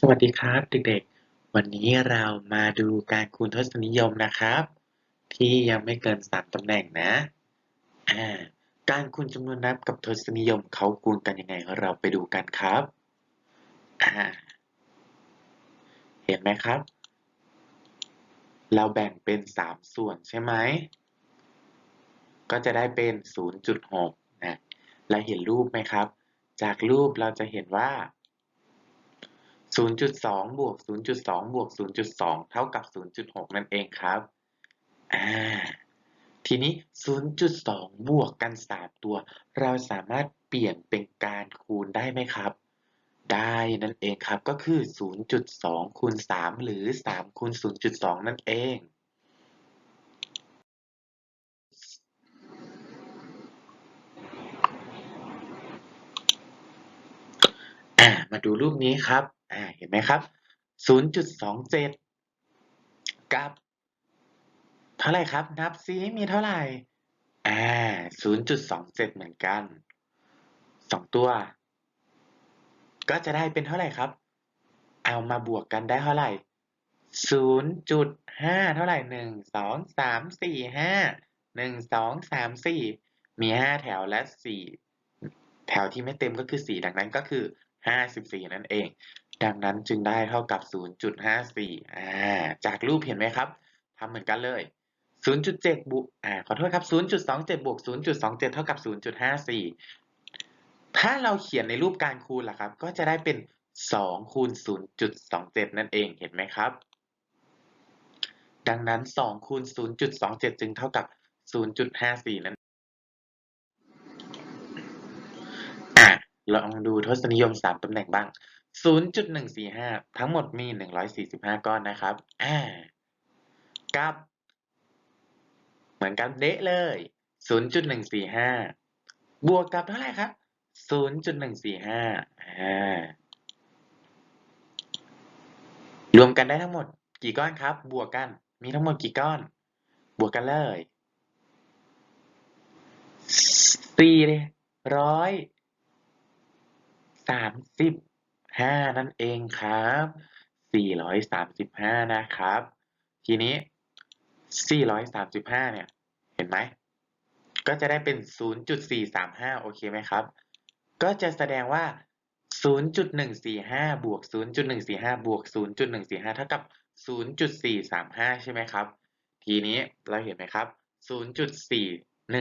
สวัสดีครับเด็กๆ วันนี้เรามาดูการคูณทศนิยมนะครับ ที่ยังไม่เกินสามตำแหน่งนะการคูณจำนวนนับกับทศนิยมเขาคูณกันยังไงเราไปดูกันครับ เห็นไหมครับ เราแบ่งเป็นสามส่วนใช่ไหม ก็จะได้เป็น 0.6นะเราเห็นรูปไหมครับ จากรูปเราจะเห็นว่า 0.2 บวก 0.2 บวก 0.2 เท่ากับ 0.6 นั่นเองครับ อ่า ทีนี้ 0.2 บวกกัน 3 ตัว เราสามารถเปลี่ยนเป็นการคูณได้ไหมครับ ได้นั่นเองครับ ก็คือ 0.2 คูณ 3 หรือ 3 คูณ 0.2 นั่นเอง อ่า มาดูรูปนี้ครับ เห็นไหมครับ 0.27 กับ เท่าไหร่ครับ นับซิมีเท่าไหร่ อ่า 0.27 เหมือนกันสองตัว ก็จะได้เป็นเท่าไหร่ครับ เอามาบวกกันได้เท่าไหร่0.5เท่าไหร่1 2 3 4 5 1 2 3 4มี5แถวและ4แถวที่ไม่เต็มก็คือ4ดังนั้นก็คือ54นั่นเอง ดังนั้นจึงได้เท่ากับ 0.54 อ่า จากรูปเห็นไหมครับทำเหมือนกันเลย 0.7 บวก อ่า ขอโทษครับ 0.27 บวก 0.27 เท่ากับ 0.54 ถ้าเราเขียนในรูปการคูณล่ะครับ ก็จะได้เป็น 2 คูณ 0.27 นั่นเอง เห็นไหมครับ ดังนั้น 2 คูณ 0.27 จึงเท่ากับ 0.54 นั่นอะลองดูทศนิยม 3 ตำแหน่งบ้าง 0.145 ทั้งหมดมี 145 ก้อนนะครับ อ่า กับ เหมือนกันเดะเลย 0.145 บวกกับเท่าไหร่ครับ 0.145 อ่า รวมกันได้ทั้งหมดกี่ก้อนครับ บวกกัน มีทั้งหมดกี่ก้อน บวกกันเลยสี่ร้อยสามสิบ ห้านั่นเองครับสี่ร้อยสามสิบห้านะครับ ทีนี้สี่ร้อยสามสิบห้าเนี่ย เห็นไหม ก็จะได้เป็นศูนย์จุดสี่สามห้าโอเคไหมครับ ก็จะแสดงว่า 0.145 บวก 0.145 บวก 0.145 เท่ากับ 0.435 ใช่ไหมครับ ทีนี้เราเห็นไหมครับ 0.41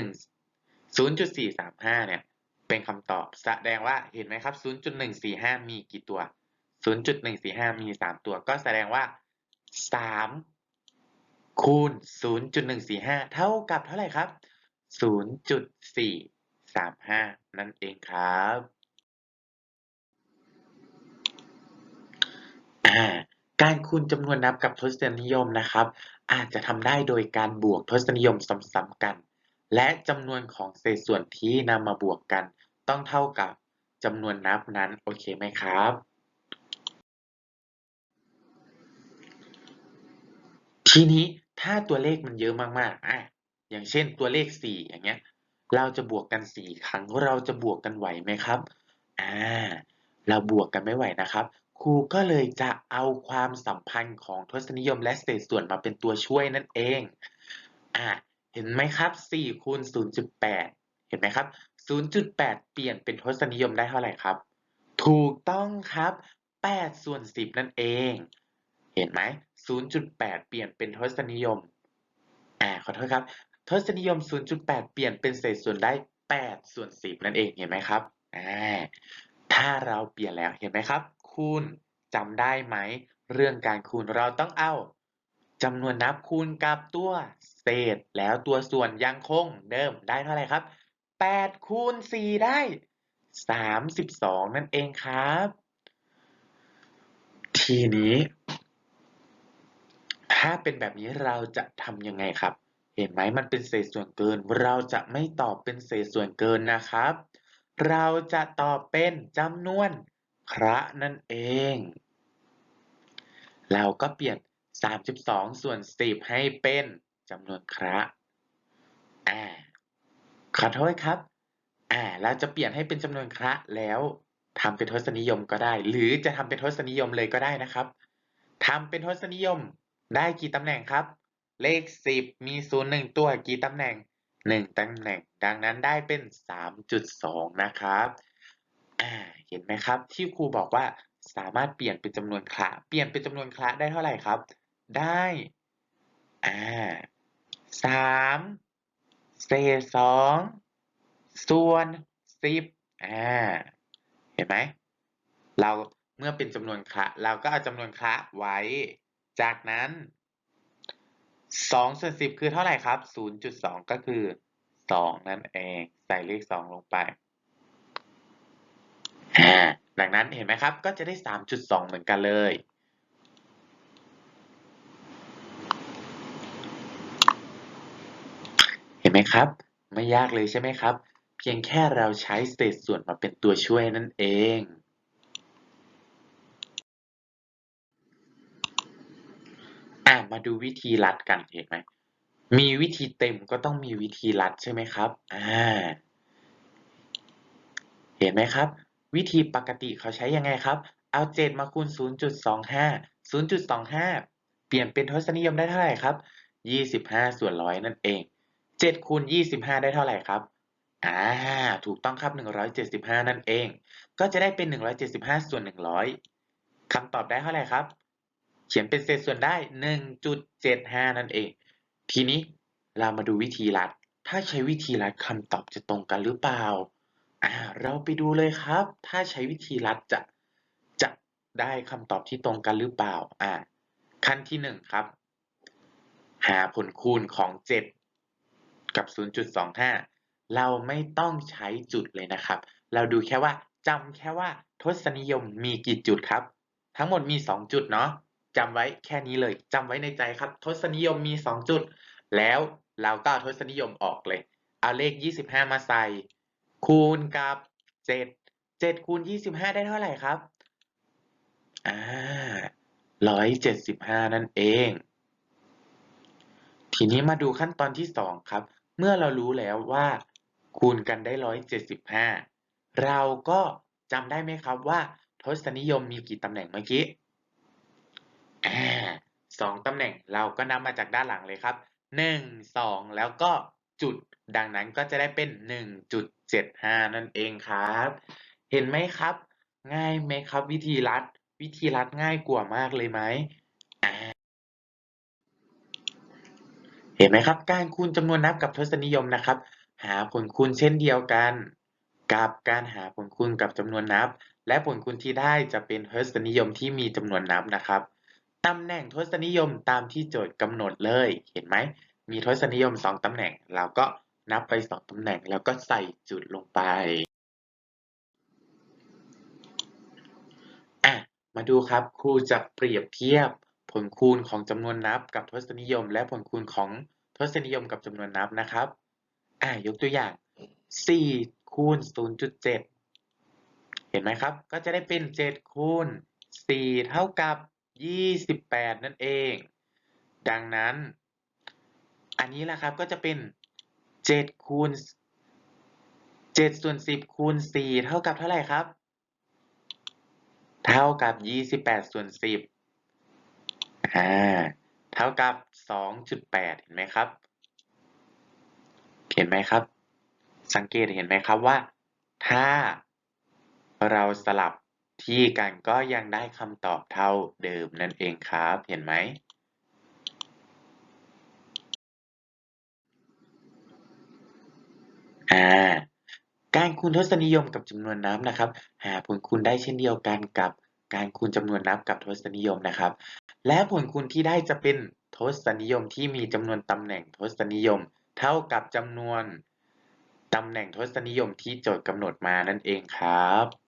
0.435 เนี่ย เป็นคำตอบแสดงว่าเห็นไหมครับ 0.145 มีกี่ตัว 0.145 มี 3 ตัว ก็แสดงว่า 3 คูณ 0.145 เท่ากับเท่าไหร่ครับ 0.435 นั่นเองครับการคูณจำนวนนับกับทศนิยมนะครับ อาจจะทำได้โดยการบวกทศนิยมซ้ำๆกัน และจำนวนของเศษส่วนที่นำมาบวกกัน ต้องเท่ากับจำนวนนับนั้น โอเคไหมครับ ทีนี้ถ้าตัวเลขมันเยอะมากๆอะอย่างเช่นตัวเลข 4 อย่างเงี้ย เราจะบวกกัน 4 ครั้ง เราจะบวกกันไหวไหมครับ อ่า เราบวกกันไม่ไหวนะครับ ครูก็เลยจะเอาความสัมพันธ์ของทศนิยมและเศษส่วนมาเป็นตัวช่วยนั่นเอง อะ เห็นไหมครับ4คูณ0.8 เห็นไหมครับ 0.8 เปลี่ยนเป็นทศนิยมได้เท่าไหร่ครับ ถูกต้องครับ8ส่วน10 นั่นเอง เห็นไหม 0.8 เปลี่ยนเป็นทศนิยม อ่า ขอโทษครับ ทศนิยม 0.8 เปลี่ยนเป็นเศษส่วนได้8ส่วน10 นั่นเอง เห็นไหมครับ อ่า ถ้าเราเปลี่ยนแล้ว เห็นไหมครับ คูณจำได้ไหม เรื่องการคูณเราต้องเอา จำนวนนับคูณกับตัวเศษ แล้วตัวส่วนยังคงเดิมได้เท่าไหร่ครับ 8 คูณ 4 ได้ 32 นั่นเองครับ ทีนี้ ถ้าเป็นแบบนี้เราจะทำยังไงครับ เห็นไหมมันเป็นเศษส่วนเกิน เราจะไม่ตอบเป็นเศษส่วนเกินนะครับ เราจะตอบเป็นจำนวนคระนั่นเอง เราก็เปลี่ยน 32 ส่วน 10 ให้เป็นจำนวนคระอ่าขอโทษครับ อ่าเราจะเปลี่ยนให้เป็นจำนวนคระแล้วทำเป็นทศนิยมก็ได้ หรือจะทำเป็นทศนิยมเลยก็ได้นะครับทำเป็นทศนิยมได้กี่ตำแหน่งครับ เลขสิบมีศูนย์หนึ่งตัวกี่ตำแหน่งหนึ่งตำแหน่ง ดังนั้นได้เป็นสามจุดสองนะครับอ่าเห็นไหมครับ ที่ครูบอกว่าสามารถเปลี่ยนเป็นจำนวนคละเปลี่ยนเป็นจำนวนคละได้เท่าไหร่ครับ ได้อ่าสามเศษสองส่วนสิบอ่าเห็นไหมเราเมื่อเป็นจำนวนคะเราก็เอาจำนวนคะไว้ จากนั้นสองส่วนสิบคือเท่าไหร่ครับศูนย์จุดสองก็คือสองนั่นเองใส่เลขสองลงไปอ่าดังนั้นเห็นไหมครับ ก็จะได้สามจุดสองเหมือนกันเลย เห็น ไหมครับ ไม่ยากเลยใช่ไหมครับ เพียงแค่เราใช้เศษส่วนมาเป็นตัวช่วยนั่นเอง อะมาดูวิธีลัดกันเห็นไหมมีวิธีเต็มก็ต้องมีวิธีลัดใช่ไหมครับ อ่า เห็นไหมครับ วิธีปกติเขาใช้ยังไงครับ เอา 7 มาคูณ 0.25 0.25 เปลี่ยนเป็นทศนิยมได้เท่าไหร่ครับ 25 ส่วนร้อยนั่นเอง 7คูณ25ได้เท่าไหร่ครับ อ่า ถูกต้องครับ175นั่นเอง ก็จะได้เป็น175ส่วน100คำตอบได้เท่าไหร่ครับ เขียนเป็นเศษส่วนได้1.75นั่นเอง ทีนี้เรามาดูวิธีลัด ถ้าใช้วิธีลัดคำตอบจะตรงกันหรือเปล่า อ่า เราไปดูเลยครับ ถ้าใช้วิธีลัดจะ จะได้คำตอบที่ตรงกันหรือเปล่า อ่า ขั้นที่หนึ่งครับ หาผลคูณของ7 กับ 0.25 เราไม่ต้องใช้จุดเลยนะครับ เราดูแค่ว่าจำแค่ว่าทศนิยมมีกี่จุดครับ ทั้งหมดมี 2 จุดเนาะจำไว้แค่นี้เลยจำไว้ในใจครับ ทศนิยมมี 2 จุด แล้วเราก็เอาทศนิยมออกเลย เอาเลข 25 มาใส่ คูณกับ 7 7คูณ25 ได้เท่าไหร่ครับอ่า175 นั่นเอง ทีนี้มาดูขั้นตอนที่ 2 ครับ เมื่อเรารู้แล้วว่า คูณกันได้ 175 เราก็จำได้ไหมครับว่า ทศนิยมมีกี่ตำแหน่งเมื่อกี้อ่าสองตำแหน่งเราก็นำมาจากด้านหลังเลยครับหนึ่งสองแล้วก็จุด ดังนั้นก็จะได้เป็นหนึ่งจุดเจ็ดห้านั่นเองครับ เห็นไหมครับ ง่ายไหมครับ วิธีรัด วิธีรัดง่ายกว่ามากเลยไหมอ่า เห็นไหมครับ การคูณจำนวนนับกับทศนิยมนะครับ หาผลคูณเช่นเดียวกัน กับการหาผลคูณกับจำนวนนับ และผลคูณที่ได้จะเป็นทศนิยมที่มีจำนวนนับนะครับตำแหน่งทศนิยมตามที่โจทย์กำหนดเลย เห็นไหมมีทศนิยม 2ตำแหน่ง เราก็นับไป 2ตำแหน่ง แล้วก็ใส่จุดลงไปอะมาดูครับครูจะเปรียบเทียบ ผลคูณของจำนวนนับกับทศนิยม และผลคูณของทศนิยมกับจำนวนนับนะครับอะยกตัวอย่าง 4 คูณ 0.7 เห็นไหมครับ ก็จะได้เป็น 7 คูณ 4 เท่ากับ 28 นั่นเอง ดังนั้น อันนี้แหละครับก็จะเป็น 7 คูณ 7 ส่วน 10 คูณ 4 เท่ากับเท่าไหร่ครับ เท่ากับ 28 ส่วน 10 อ่าเท่ากับ 2.8 เห็นไหมครับ เห็นไหมครับ สังเกตเห็นไหมครับว่า ถ้าเราสลับที่กันก็ยังได้คำตอบเท่าเดิมนั่นเองครับ เห็นไหม อ่า การคูณทศนิยมกับจำนวนนับนะครับ หาผลคูณได้เช่นเดียวกันกับการคูณจำนวนนับกับทศนิยมนะครับ และผลคูณที่ได้จะเป็นทศนิยมที่มีจำนวนตำแหน่งทศนิยม เท่ากับจำนวนตำแหน่งทศนิยมที่โจทย์กำหนดมานั่นเองครับ